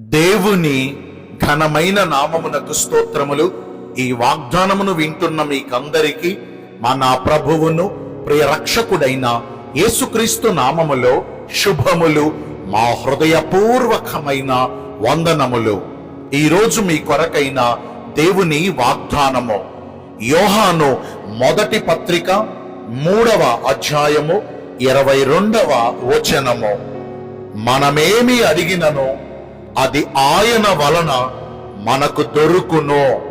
దేవుని ఘనమైన నామమునకు స్తోత్రములు. ఈ వాగ్దానమును వింటున్న మీకందరికీ మన ప్రభువును ప్రియ రక్షకుడైన యేసుక్రీస్తు నామములో శుభములు మా హృదయపూర్వకమైన వందనములు. ఈరోజు మీ కొరకైన దేవుని వాగ్దానము. యోహాను మొదటి పత్రిక మూడవ అధ్యాయము ఇరవై రెండవ వచనము. మనమేమి అడిగినను అది ఆయన వలన మనకు దొరుకును.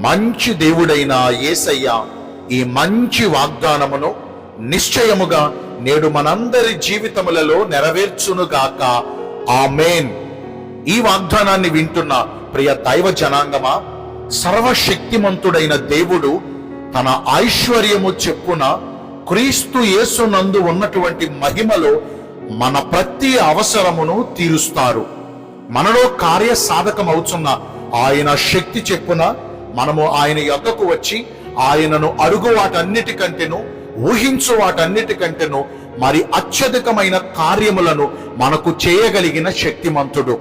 మంచి దేవుడైన యేసయ్య ఈ మంచి వాగ్దానమును నిశ్చయముగా నేడు మనందరి జీవితములలో నెరవేర్చునుగాక ఆమెన్. ఈ వాగ్దానాన్ని వింటున్న ప్రియ దైవ జనాంగమా సర్వశక్తిమంతుడైన దేవుడు తన ఐశ్వర్యము చెప్పున క్రీస్తు యేసునందు ఉన్నటువంటి మహిమలో మన ప్రతి అవసరమును తీరుస్తారు. మనలో కార్య సాధకం అవుతున్న ఆయన శక్తి చెప్పున మనము ఆయన యొక్కకు వచ్చి ఆయనను అడుగు వాటన్నిటికంటేను ఊహించు వాటన్నిటికంటేను మరి అత్యధికమైన కార్యములను మనకు చేయగలిగిన శక్తిమంతుడు.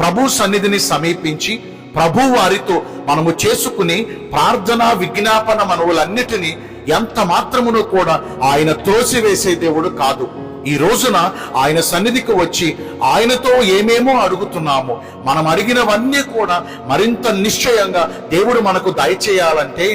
ప్రభు సన్నిధిని సమీపించి ప్రభు వారితో మనము చేసుకుని ప్రార్థన విజ్ఞాపన మనవులన్నిటినీ ఎంత మాత్రమును కూడా ఆయన త్రోసివేసే దేవుడు కాదు. ఈ రోజున ఆయన సన్నిధికి వచ్చి ఆయనతో ఏమేమో అడుగుతున్నాము మనం అడిగినవన్నీ కూడా మరింత నిశ్చయంగా దేవుడు మనకు దయచేయాలంటే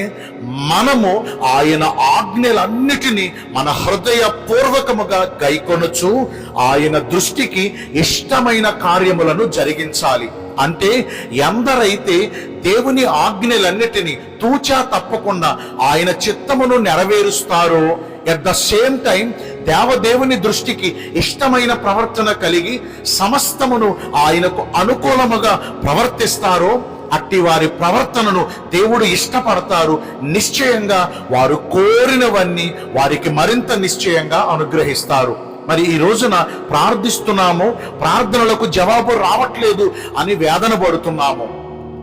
మనము ఆయన ఆజ్ఞలన్నిటినీ మన హృదయ పూర్వకముగా గైకొనొచ్చు ఆయన దృష్టికి ఇష్టమైన కార్యములను జరిగించాలి. అంటే ఎందరైతే దేవుని ఆజ్ఞలన్నిటినీ తూచా తప్పకుండా ఆయన చిత్తమును నెరవేరుస్తారో ఎట్ ద సేమ్ టైం దేవదేవుని దృష్టికి ఇష్టమైన ప్రవర్తన కలిగి సమస్తమును ఆయనకు అనుకూలముగా ప్రవర్తిస్తారో అట్టి వారి ప్రవర్తనను దేవుడు ఇష్టపడతారు. నిశ్చయంగా వారు కోరినవన్నీ వారికి మరింత నిశ్చయంగా అనుగ్రహిస్తారు. మరి ఈ రోజున ప్రార్థిస్తున్నాము ప్రార్థనలకు జవాబు రావట్లేదు అని వేదన పడుతున్నాము.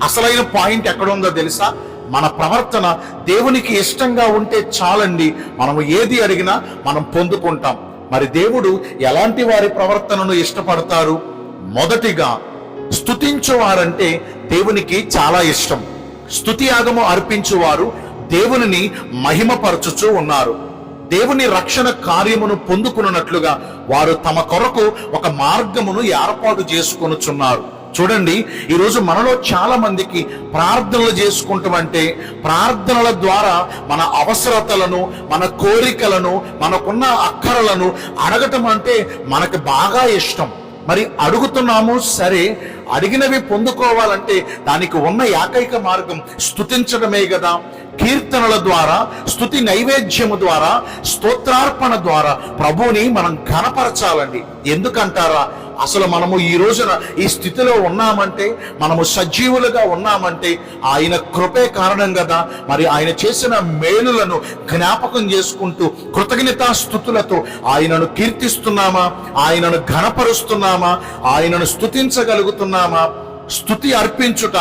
అసలైన పాయింట్ ఎక్కడుందో తెలుసా? మన ప్రవర్తన దేవునికి ఇష్టంగా ఉంటే చాలండి. మనము ఏది అడిగినా మనం పొందుకుంటాం. మరి దేవుడు ఎలాంటి వారి ప్రవర్తనను ఇష్టపడతారు మొదటిగా స్తుతించువారంటే దేవునికి చాలా ఇష్టం. స్తుతియాగము అర్పించువారు దేవునిని మహిమపరచుచూ ఉన్నారు. దేవుని రక్షణ కార్యమును పొందుకున్నట్లుగా వారు తమ కొరకు ఒక మార్గమును ఏర్పాటు చేసుకొనుచున్నారు. చూడండి ఈరోజు మనలో చాలా మందికి ప్రార్థనలు చేసుకుంటామంటే ప్రార్థనల ద్వారా మన అవసరతలను మన కోరికలను మనకున్న అక్కరలను అడగటం అంటే మనకు బాగా ఇష్టం. మరి అడుగుతున్నాము సరే అడిగినవి పొందుకోవాలంటే దానికి ఉన్న ఏకైక మార్గం స్థుతించడమే కదా. కీర్తనల ద్వారా స్తుతి నైవేద్యము ద్వారా స్తోత్రార్పణ ద్వారా ప్రభువుని మనం కనపరచాలండి ఎందుకంటారా? అసలు మనము ఈ రోజున ఈ స్థితిలో ఉన్నామంటే మనము సజీవులుగా ఉన్నామంటే ఆయన కృపే కారణం కదా. మరి ఆయన చేసిన మేలులను జ్ఞాపకం చేసుకుంటూ కృతజ్ఞతా స్థుతులతో ఆయనను కీర్తిస్తున్నామా? ఆయనను ఘనపరుస్తున్నామా? ఆయనను స్థుతించగలుగుతున్నామా స్థుతి అర్పించుట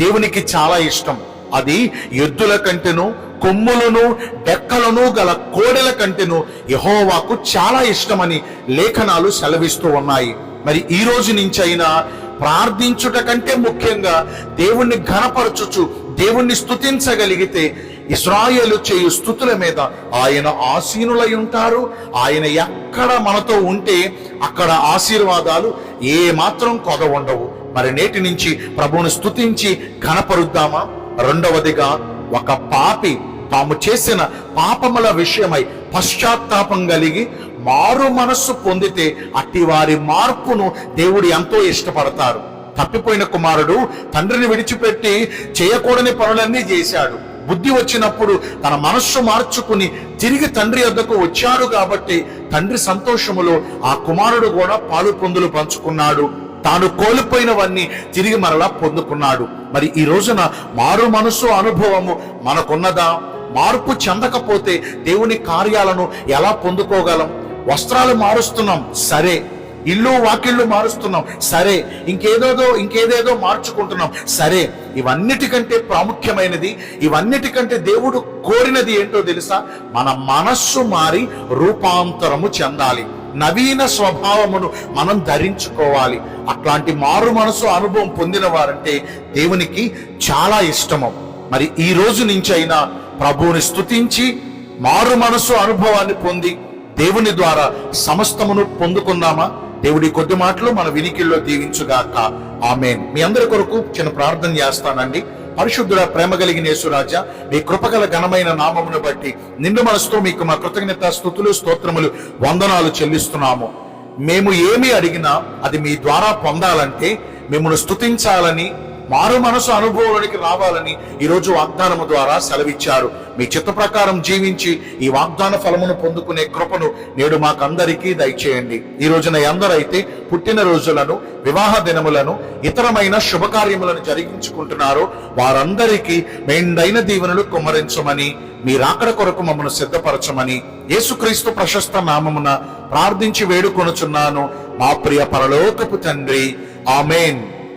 దేవునికి చాలా ఇష్టం. అది ఎద్దుల కంటేను కొమ్ములను డెక్కలను గల కోడెల కంటేను యహోవాకు చాలా ఇష్టమని లేఖనాలు సెలవిస్తూ ఉన్నాయి. మరి ఈ రోజు నుంచి అయినా ప్రార్థించుట కంటే ముఖ్యంగా దేవుణ్ణి ఘనపరచుచు దేవుణ్ణి స్థుతించగలిగితే ఇస్రాయేలు చేయు స్థుతుల మీద ఆయన ఆసీనులై ఉంటారు. ఆయన ఎక్కడ మనతో ఉంటే అక్కడ ఆశీర్వాదాలు ఏ మాత్రం కొద ఉండవు. మరి నేటి నుంచి ప్రభువును స్థుతించి ఘనపరుద్దామా? రెండవదిగా ఒక పాపి తాము చేసిన పాపముల విషయమై పశ్చాత్తాపం కలిగి మారు మనస్సు పొందితే అట్టి వారి మార్పును దేవుడు ఎంతో ఇష్టపడతారు. తప్పిపోయిన కుమారుడు తండ్రిని విడిచిపెట్టి చేయకూడని పనులన్నీ చేశాడు. బుద్ధి వచ్చినప్పుడు తన మనస్సు మార్చుకుని తిరిగి తండ్రి వద్దకు వచ్చాడు కాబట్టి తండ్రి సంతోషములో ఆ కుమారుడు కూడా పాలు పొందులు పంచుకున్నాడు. తాను కోల్పోయినవన్నీ తిరిగి మరలా పొందుకున్నాడు. మరి ఈ రోజున మారు మనసు అనుభవము మనకున్నదా? మార్పు చెందకపోతే దేవుని కార్యాలను ఎలా పొందుకోగలం? వస్త్రాలు మారుస్తున్నాం. సరే. ఇల్లు వాకిళ్ళు మారుస్తున్నాం. సరే. ఇంకేదేదో ఇంకేదేదో మార్చుకుంటున్నాం. సరే. ఇవన్నిటికంటే ప్రాముఖ్యమైనది ఇవన్నిటికంటే దేవుడు కోరినది ఏంటో తెలుసా? మన మనస్సు మారి రూపాంతరము చెందాలి. నవీన స్వభావమును మనం ధరించుకోవాలి. అట్లాంటి మారు మనసు అనుభవం పొందిన వారంటే దేవునికి చాలా ఇష్టము. మరి ఈ రోజు నుంచి అయినా ప్రభువుని స్తుతించి మారు మనసు అనుభవాన్ని పొంది దేవుని ద్వారా సమస్తమును పొందుకుందామా దేవుడి కొద్ది మాటలు మన వినికిల్లో దీవించుగాక. ఆమె మీ అందరి కొరకు చిన్న ప్రార్థన చేస్తానండి. పరిశుద్ధుడ ప్రేమ కలిగిన యేసురాజ మీ కృపగల ఘనమైన నామమును బట్టి నిండు మనసుతో మీకు మా కృతజ్ఞత స్థుతులు స్తోత్రములు వందనాలు చెల్లిస్తున్నాము. మేము ఏమి అడిగినా అది మీ ద్వారా పొందాలంటే మిమ్మల్ని స్తుతించాలని మారు మనసు అనుభవంలోనికి రావాలని ఈరోజు వాగ్దానము ద్వారా సెలవిచ్చారు. మీ చిత్త ప్రకారం జీవించి ఈ వాగ్దాన ఫలమును పొందుకునే కృపను నేడు మాకందరికీ దయచేయండి. ఈ రోజున ఎందరైతే పుట్టిన రోజులను వివాహ దినములను ఇతరమైన శుభకార్యములను జరిగించుకుంటున్నారో వారందరికీ మెండైన దీవెనలు కుమ్మరించమని మీ రాకడ కొరకు మమ్మను సిద్ధపరచమని యేసుక్రీస్తు ప్రశస్త నామమున ప్రార్థించి వేడుకొనుచున్నాను. మా ప్రియ పరలోకపు తండ్రి. Amen.